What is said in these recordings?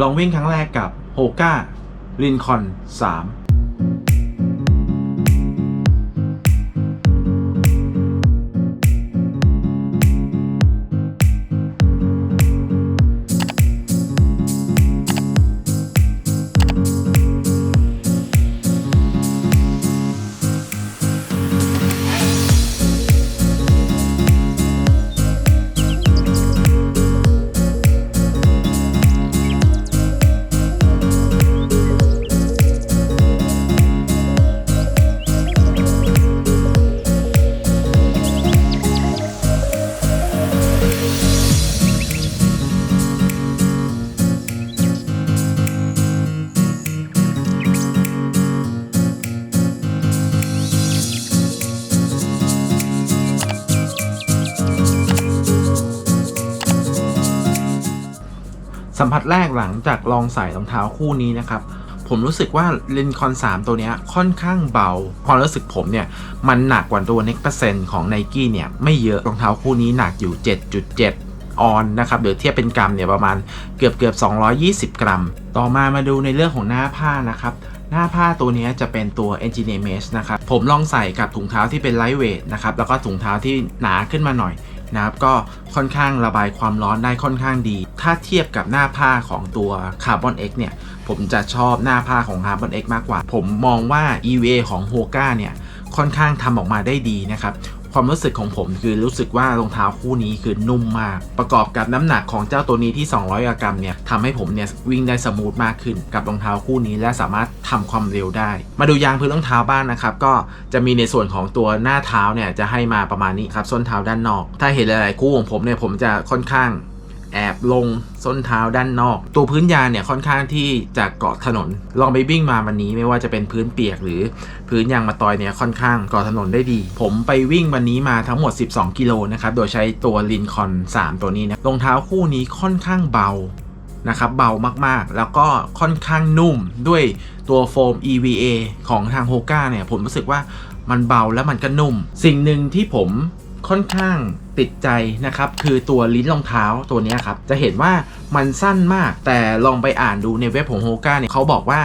ลองวิ่งครั้งแรกกับโฮก้าลินคอน3 สัมผัสแรกหลังจากลองใส่รองเท้าคู่นี้นะครับ ผมรู้สึกว่าเลนคอน3 ตัวนี้ค่อนข้างเบา ความรู้สึกผมเนี่ย มันหนักกว่าตัว Next Percent ของ n i กี้เนี่ย ไม่เยอะรองเท้าคู่นี้หนักอยู่ 7.7 ออนนะครับหรือเทียบเป็นกรัมเนี่ยประมาณเกือบเกือบ220 กรัม ต่อมามาดูในเรื่องของหน้าผ้านะครับหน้าผ้าตัวนี้จะเป็นตัว Engineer Mesh นะครับ ผมลองใส่กับถุงเท้าที่เป็น Lightweight นะครับ แล้วก็ถุงเท้าที่หนาขึ้นมาหน่อย นะครับก็ค่อนข้างระบายความร้อนได้ค่อนข้างดี ถ้าเทียบกับหน้าผ้าของตัว Carbon X เนี่ย ผมจะชอบหน้าผ้าของ Carbon X มากกว่า ผมมองว่า EVA ของ Hoka เนี่ย ค่อนข้างทำออกมาได้ดีนะครับ ความรู้สึกของผมคือรู้สึกว่ารองเท้าคู่นี้คือนุ่มมาก ประกอบกับน้ำหนักของเจ้าตัวนี้ที่ 200 กรัมเนี่ยทำให้ผมเนี่ยวิ่งได้สมูทมากขึ้นกับรองเท้าคู่นี้และสามารถทำความเร็วได้ มาดูยางพื้นรองเท้าบ้างนะครับก็จะมีในส่วนของตัวหน้าเท้าเนี่ยจะให้มาประมาณนี้ครับส้นเท้าด้านนอก ถ้าเห็นหลายๆคู่ของผมเนี่ยผมจะค่อนข้าง แอบลงส้นเท้าด้านนอก ตัวพื้นยางเนี่ยค่อนข้างที่จะเกาะถนน ลองไปวิ่งมาวันนี้ไม่ว่าจะเป็นพื้นเปียกหรือพื้นยางมาตอยเนี่ยค่อนข้างเกาะถนนได้ดี ผมไปวิ่งวันนี้มาทั้งหมด 12 กิโลนะครับโดยใช้ตัวลินคอน3 ตัวนี้นะรองเท้าคู่นี้ค่อนข้างเบานะครับเบามากๆ แล้วก็ค่อนข้างนุ่มด้วยตัวโฟม EVA ของทาง Hoka เนี่ยผมรู้สึกว่ามันเบาแล้วมันก็นุ่ม สิ่งหนึ่งที่ผม ค่อนข้างติดใจนะครับ คือตัวลิ้นรองเท้าตัวนี้ครับ จะเห็นว่ามันสั้นมาก แต่ลองไปอ่านดูในเว็บของโฮก้าเนี่ยเขาบอกว่า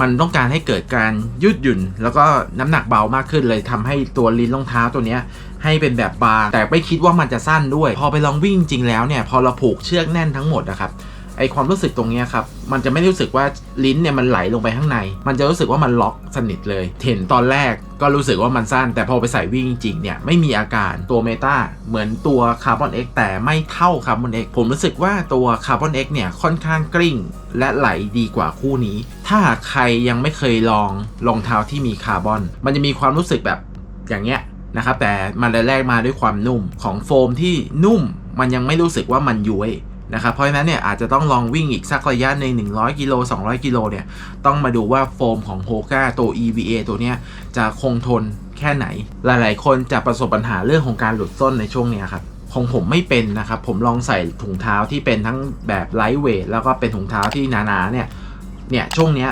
มันต้องการให้เกิดการยืดหยุ่น แล้วก็น้ำหนักเบามากขึ้นเลยทำให้ตัวลิ้นรองเท้าตัวนี้ให้เป็นแบบบางแต่ไม่คิดว่ามันจะสั้นด้วย พอไปลองวิ่งจริงแล้วเนี่ยพอเราผูกเชือกแน่นทั้งหมดนะครับ ไอความรู้สึกตรงนี้ครับ มันจะไม่รู้สึกว่าลิ้นเนี่ยมันไหลลงไปข้างใน มันจะรู้สึกว่ามันล็อกสนิทเลย เห็นตอนแรกก็รู้สึกว่ามันสั้น แต่พอไปใส่วิ่งจริงๆเนี่ยไม่มีอาการตัวเมตาเหมือนตัวคาร์บอน X แต่ไม่เท่าคาร์บอน X ผมรู้สึกว่าตัวคาร์บอน X เนี่ยค่อนข้างกริ้งและไหลดีกว่าคู่นี้ ถ้าหากใครยังไม่เคยลองรองเท้าที่มีคาร์บอน มันจะมีความรู้สึกแบบอย่างเงี้ยนะครับแต่มันแรกมาด้วยความนุ่มของโฟมที่นุ่มมันยังไม่รู้สึกว่ามันย้วย นะครับเพราะฉะนั้นเนี่ยอาจจะต้องลองวิ่งอีกสักระยะใน 100 กิโล 200 กิโลเนี่ยต้องมาดูว่าโฟมของโฮก้าตัว EVA ตัวเนี้ยจะคงทนแค่ไหน หลายๆ คนจะประสบปัญหาเรื่องของการหลุดส้นในช่วงเนี้ยครับของผมไม่เป็นนะครับ ผมลองใส่ถุงเท้าที่เป็นทั้งแบบไลท์เวทแล้วก็เป็นถุงเท้าที่หนาๆเนี่ยเนี่ยช่วงเนี้ย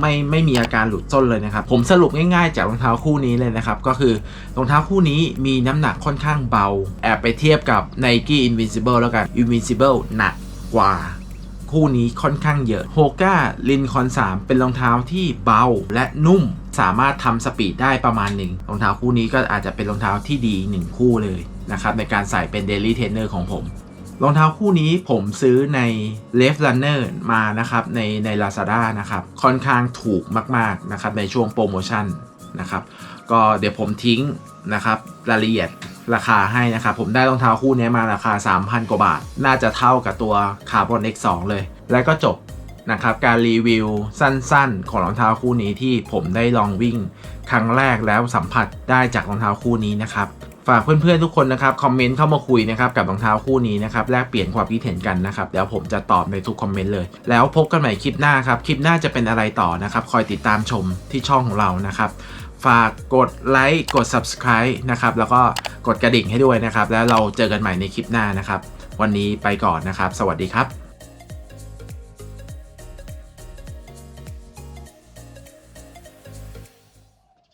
ไม่ไม่มีอาการหลุดส้นเลยนะครับ ผมสรุปง่ายๆ จากรองเท้าคู่นี้เลยนะครับ ก็คือรองเท้าคู่นี้มีน้ำหนักค่อนข้างเบา แอบไปเทียบกับ Nike Invincible แล้วกัน Invincible หนักกว่าคู่นี้ค่อนข้างเยอะ Hoka l i n c o n 3เป็นรองเท้าที่เบาและนุ่มสามารถทำสปีดได้ประมาณหนึ่งรองเท้าคู่นี้ก็อาจจะเป็นรองเท้าที่ดีหนึ่งคู่เลยนะครับในการใส่เป็น Daily Trainer ของผม รองเท้าคู่นี้ผมซื้อใน Left Runner มานะครับในใน Lazada นะครับค่อนข้างถูกมากๆนะครับในช่วงโปรโมชั่นนะครับก็เดี๋ยวผมทิ้งนะครับรายละเอียดราคาให้นะครับผมได้รองเท้าคู่นี้มาราคา 3,000 กว่าบาท น่าจะเท่ากับตัว Carbon X2 เลย แล้วก็จบนะครับการรีวิวสั้นๆ ของรองเท้าคู่นี้ที่ผมได้ลองวิ่ง ครั้งแรกแล้วสัมผัสได้จากรองเท้าคู่นี้นะครับ ฝากเพื่อนๆทุกคนนะครับคอมเมนต์เข้ามาคุยนะครับกับรองเท้าคู่นี้นะครับแลกเปลี่ยนความคิดเห็นกันนะครับเดี๋ยวผมจะตอบในทุกคอมเมนต์เลย แล้วพบกันใหม่คลิปหน้าครับคลิปหน้าจะเป็นอะไรต่อนะครับคอยติดตามชมที่ช่องของเรานะครับฝากกดไลค์กด subscribe นะครับแล้วก็กดกระดิ่งให้ด้วยนะครับแล้วเราเจอกันใหม่ในคลิปหน้านะครับ วันนี้ไปก่อนนะครับ สวัสดีครับ